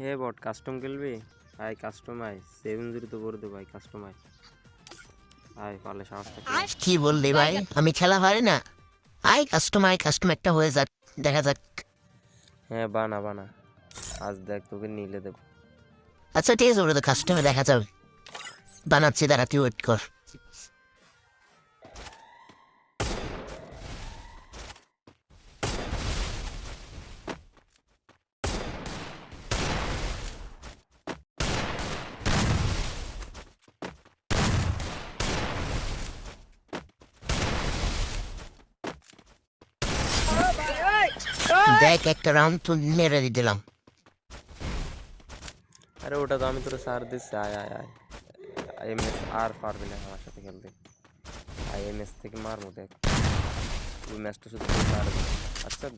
হে বট custom খেলবি? আয় custom আয়। সেভেন জিরো তো করে দে ভাই কাস্টম আয়। আয় পারলে সাহস কি বললি ভাই? আমি খেলা পারি না। আই কাস্টম আই কাস্টম একটা হয়ে যাক। দেখা যাক। হ্যাঁ বানা বানা। আজ দেখ তোকে নিলে দেবো। আচ্ছা ঠিক আছে ওটা তো কাস্টমে দেখা যাবে। বানাচ্ছি দাঁড়া তুই ওয়েট কর। দেখ একটা রাউন্ড তো মেরে দিয়ে দিলাম। আরে ওটা তো আমি তোর সার দিচ্ছি আয় আয় আয়। এম এস আর পারবি না আমার সাথে খেলতে। আই এম এস থেকে মারবো দেখ। ওই ম্যাচটা শুধু তুই পারবি। আচ্ছা।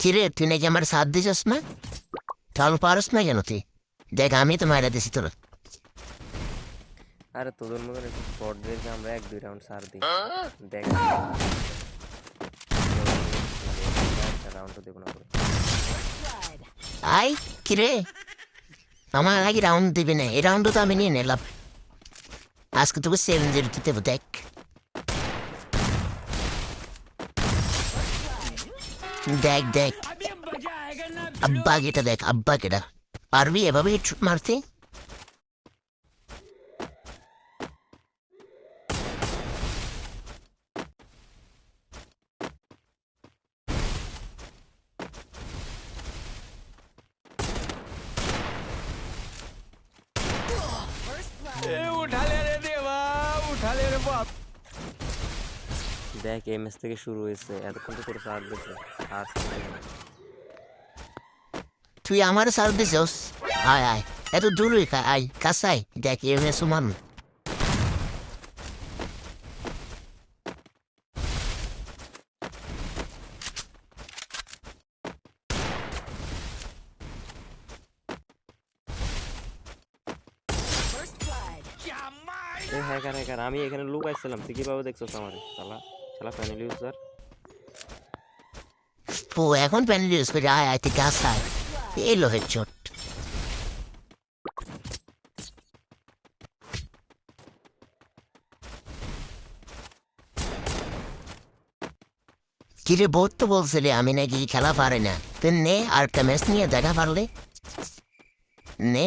কিরে তুই নাকি আমার সাথ দিছিস না? তাহলে পারস না কেন তুই? দেখ আমি তো মারা দিছি তোর। আরে তোদের মতন একটু স্পটদেরকে আমরা এক দুই রাউন্ড সার দিই। দেখ। রাউন্ডও দেবো না আই কিরে আমার আগে রাউন্ড দিবি না, এই রাউন্ড তো আমি নিয়ে নিলাম। আজকে তোকে সেভেন জিরো দিতে দেখ। দেখ দেখ। আব্বা গেটা দেখ, আব্বা গেটা পারবি এভাবে দেখ এম এস থেকে শুরু হয়েছে এতক্ষণ তো করে সার দিচ্ছে আর। তুই আমার সার দিছিস? আয় আয় এত দূরই কা আয় কাসাই দেখ এভাবে সুমান এই হ্যাকার হ্যাকার আমি এখানে লুকাইছিলাম, তুই কীভাবে দেখছস আমার? শালা শালা ফ্যামিলি ইউজার ও, এখন প্যানেল ইউজ করে আয় আয় কাসাই এই লোহের চোট। কিরে বোধ তো বলছিলি, আমি নাকি খেলা পারি না। তুই নে আর একটা ম্যাচ নিয়ে দেখা পারলে। নে।